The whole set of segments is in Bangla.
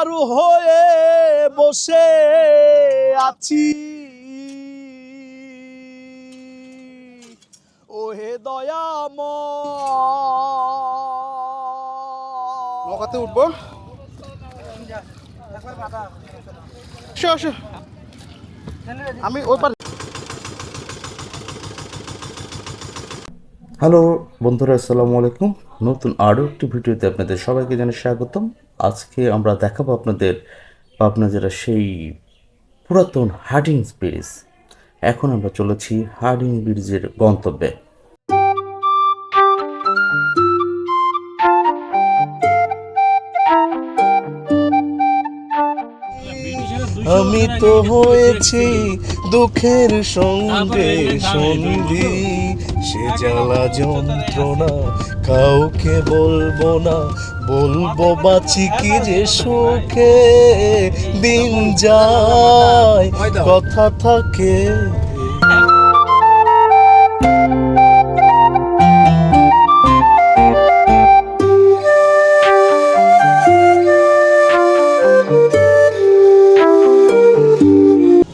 পার হয়ে বসে আছি। ওহে দয়াম নৌকাতে উঠবো। আমি ওই হ্যালো বন্ধুরা, আসসালামু আলাইকুম। নতুন আরও একটি ভিডিওতে আপনাদের সবাইকে জানাই স্বাগতম। আজকে আমরা দেখাবো আপনাদের, পাবনা জেলার সেই পুরাতন হার্ডিংস ব্রিজ। এখন আমরা চলেছি হার্ডিং ব্রিজের গন্তব্যে। আমি তো হয়েছি দুঃখের সঙ্গে সন্ধি সে জ্বালা যন্ত্রণা, কাউকে বলব না। বলব বাঁচি কি যে সুখে দিন যায়, কথা থাকে।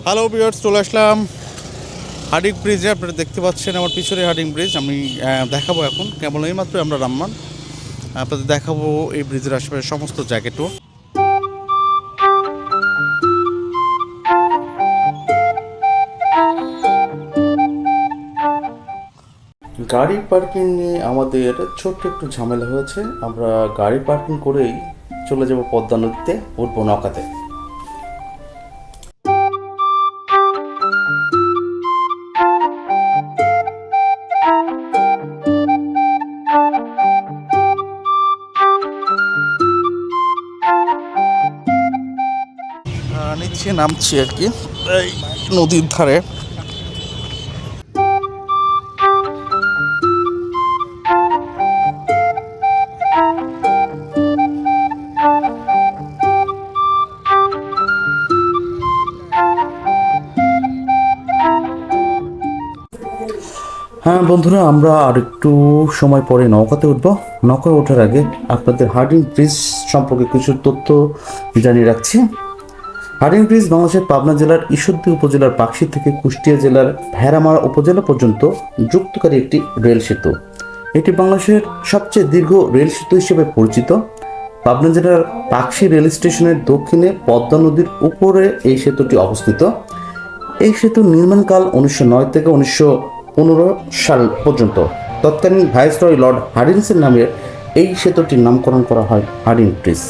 হ্যালো বিয়ার্স চলে আসলাম। হার্ডিং ব্রিজে আপনারা দেখতে পাচ্ছেন আমার পিছনে হার্ডিং ব্রিজ। আমি দেখাবো এখন কেবল এইমাত্র আমরা রামমান। আপনাদের দেখাবো এই ব্রিজের আশেপাশে সমস্ত জায়গাটু গাড়ি পার্কিং নিয়ে আমাদের ছোট্ট একটু ঝামেলা হয়েছে। আমরা গাড়ি পার্কিং করেই চলে যাব পদ্মা নদীতে, উঠবো নৌকাতে। নামছি আর কি, এই নদীর ধারে। হ্যাঁ বন্ধুরা, আমরা আর একটু সময় পরে নৌকাতে উঠবো। নৌকায় ওঠার আগে আপনাদের হার্ডিং ব্রিজ সম্পর্কে কিছু তথ্য জানিয়ে রাখছি। হার্ডিং ব্রিজ বাংলাদেশের পাবনা জেলার ঈশ্বরদী উপজেলার পাকশি থেকে কুষ্টিয়া জেলার ভেড়ামারা উপজেলা পর্যন্ত যুক্তকারী একটি রেল সেতু। এটি বাংলাদেশের সবচেয়ে দীর্ঘ রেল সেতু হিসেবে পরিচিত। পাবনা জেলার পাকশি রেল স্টেশনের দক্ষিণে পদ্মা নদীর উপরে এই সেতুটি অবস্থিত। এই সেতুর নির্মাণকাল উনিশশো নয় থেকে উনিশশো পনেরো সাল পর্যন্ত। তৎকালীন ভাইসরয় লর্ড হার্ডিন্সের নামে এই সেতুটির নামকরণ করা হয় হার্ডিন ব্রিজ।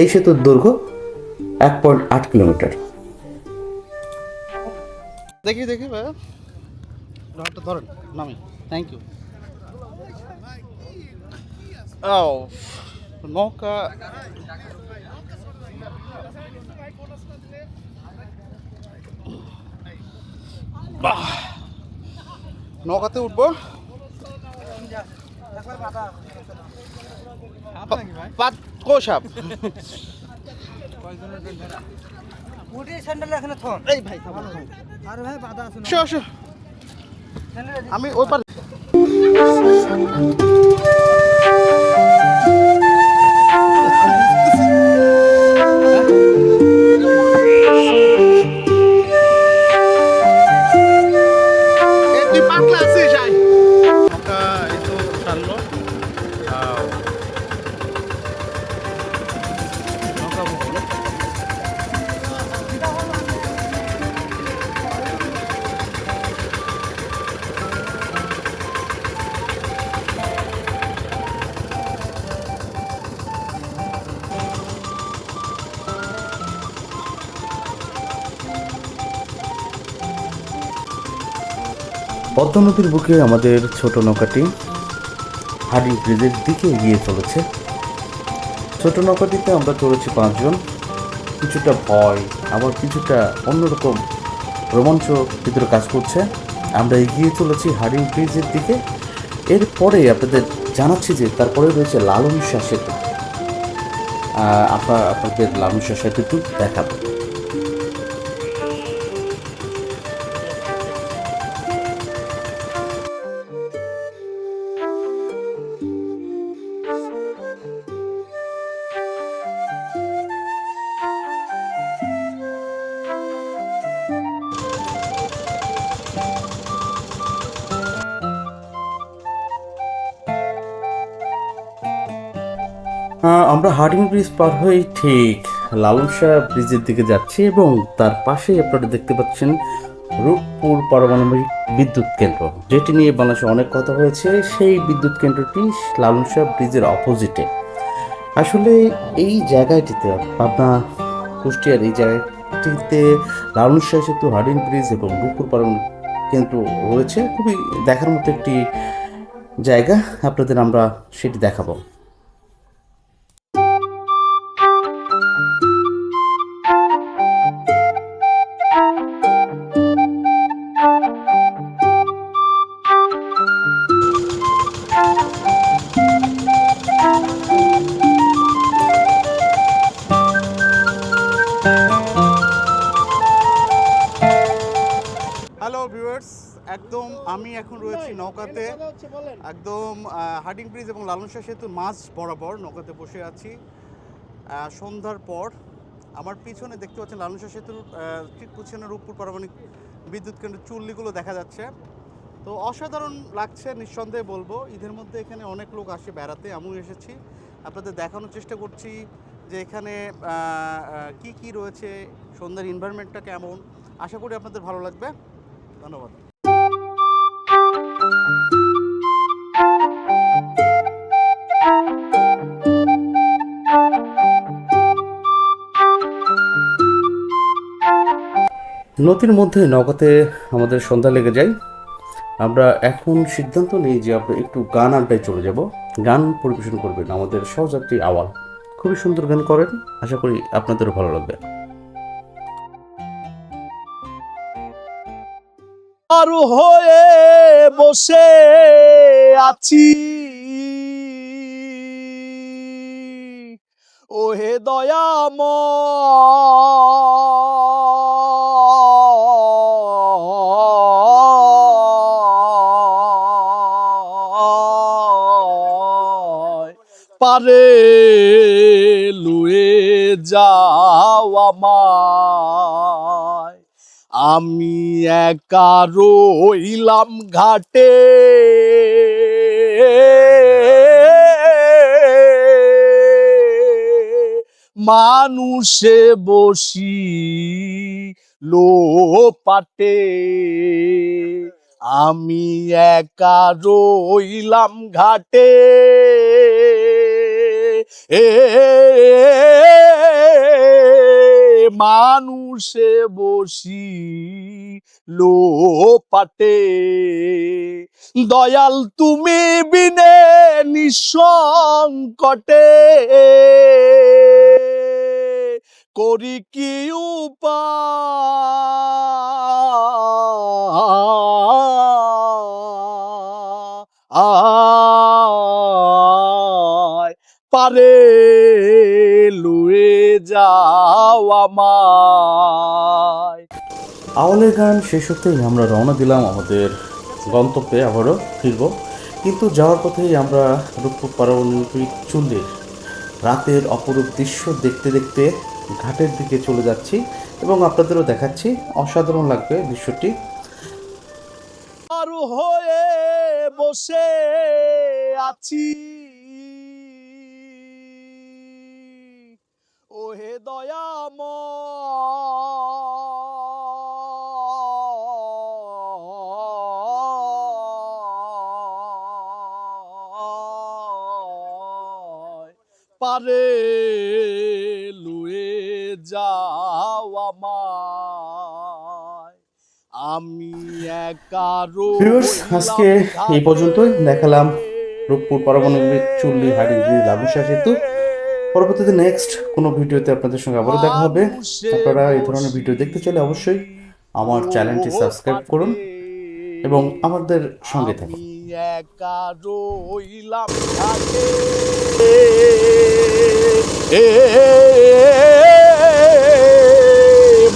এই সেতুর দৈর্ঘ্য এক পয়েন্ট আট কিলোমিটার। দেখি দেখি ভাইয়া। ধরেন নামি থ্যাংক ইউ ও নৌকা। নৌকাতে উঠবো। কো সাপ আমি ওই পার পদ্মা নদীর বুকে আমাদের ছোট নৌকাটি হার্ডিং ব্রিজের দিকে এগিয়ে চলেছে। ছোট নৌকাটিতে আমরা চলেছি পাঁচজন। কিছুটা ভয়, আবার কিছুটা অন্যরকম রোমাঞ্চ ভিতরে কাজ করছে। আমরা এগিয়ে চলেছি হার্ডিং ব্রিজের দিকে। এরপরে আপনাদের জানাচ্ছি যে তারপরে রয়েছে লালন শাহ সেতু। আপনার, আপনাদের লালন শাহ সেতুটি দেখাবো। আমরা হার্ডিং ব্রিজ পার হয়ে ঠিক শাহ ব্রিজের দিকে যাচ্ছি এবং তার পাশেই আপনারা দেখতে পাচ্ছেন রূপপুর পারমাণবিক বিদ্যুৎ কেন্দ্র, যেটি নিয়ে বাংলাদেশে অনেক কথা হয়েছে। সেই বিদ্যুৎ কেন্দ্রটি লালন শাহ ব্রিজের অপোজিটে। আসলে এই জায়গাটিতে, পাবনা, কুষ্টিয়ার এই জায়গাটিতে লালন শাহ সেতু, হার্ডিং ব্রিজ এবং রূপপুর পারমাণবিক কেন্দ্র রয়েছে। খুবই দেখার মতো একটি জায়গা। আপনাদের আমরা সেটি দেখাবো। একদম আমি এখন রয়েছি নৌকাতে। একদম হার্ডিং ব্রিজ এবং লালন শাহ সেতুর মাঝ বরাবর নৌকাতে বসে আছি। সন্ধ্যার পর আমার পিছনে দেখতে পাচ্ছেন লালন শাহ সেতুর ঠিক পিছনে রূপপুর পারমাণবিক বিদ্যুৎ কেন্দ্রের চুল্লিগুলো দেখা যাচ্ছে। তো অসাধারণ লাগছে নিঃসন্দেহে বলব। ঈদের মধ্যে এখানে অনেক লোক আসে বেড়াতে আমিও এসেছি। আপনাদের দেখানোর চেষ্টা করছি যে এখানে কি কি রয়েছে সন্ধ্যার এনভায়রনমেন্টটা কেমন। আশা করি আপনাদের ভালো লাগবে। ধন্যবাদ। নদীর মধ্যে নৌকাতে আমাদের সন্ধ্যা লেগে যায়। আমরা এখন সিদ্ধান্ত নিই যে আমরা একটু গান আড্ডায় চলে যাব। গান পরিবেশন করবেন আমাদের সহযাত্রী আওয়াল। খুবই সুন্দর গান করেন। আশা করি আপনাদেরও ভালো লাগবে। আর হয়ে বসে আছি। ওহে দয়াম পারে লুয়ে যাও আমায়। আমি একা রইলাম ঘাটে। মানুষে বসি লো পাটে আমি একা রইলাম ঘাটে। এ মানুষে বসি লো পাটে দয়াল তুমি বিনে নিঃসংকটে। করি কি উপায়? পারে লুয়ে যাও আমায়। আওয়ালের গান শেষ হতেই আমরা রওনা দিলাম আমাদের গন্তব্যে আবারও ফিরব। কিন্তু যাওয়ার পথেই আমরা রূপপুর পারমাণবিক চুল্লির রাতের অপরূপ দৃশ্য দেখতে দেখতে ঘাটের দিকে চলে যাচ্ছি এবং আপনাদেরও দেখাচ্ছি। অসাধারণ লাগবে দৃশ্যটি। আর হয়ে বসে আছি। ওহে দয়াম পারে লুয়ে যাও আমায়। আমি আজকে এই পর্যন্তই। দেখালাম রূপপুর পারমাণবিক চুল্লি হাড়ি লাগুসা সেতু। পরবর্তীতে নেক্সট কোনো ভিডিওতে আপনাদের সঙ্গে আবারও দেখা হবে। আপনারা এই ধরনের ভিডিও দেখতে চাইলে অবশ্যই আমার চ্যানেলটি সাবস্ক্রাইব করুন এবং আমাদের সঙ্গে থাকুন।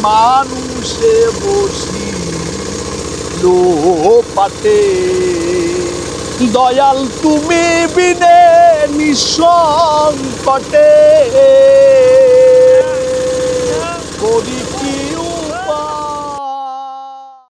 মানুষে বসি লো পাটে দয়াল তুমি বিনে নিঃসংকটে করি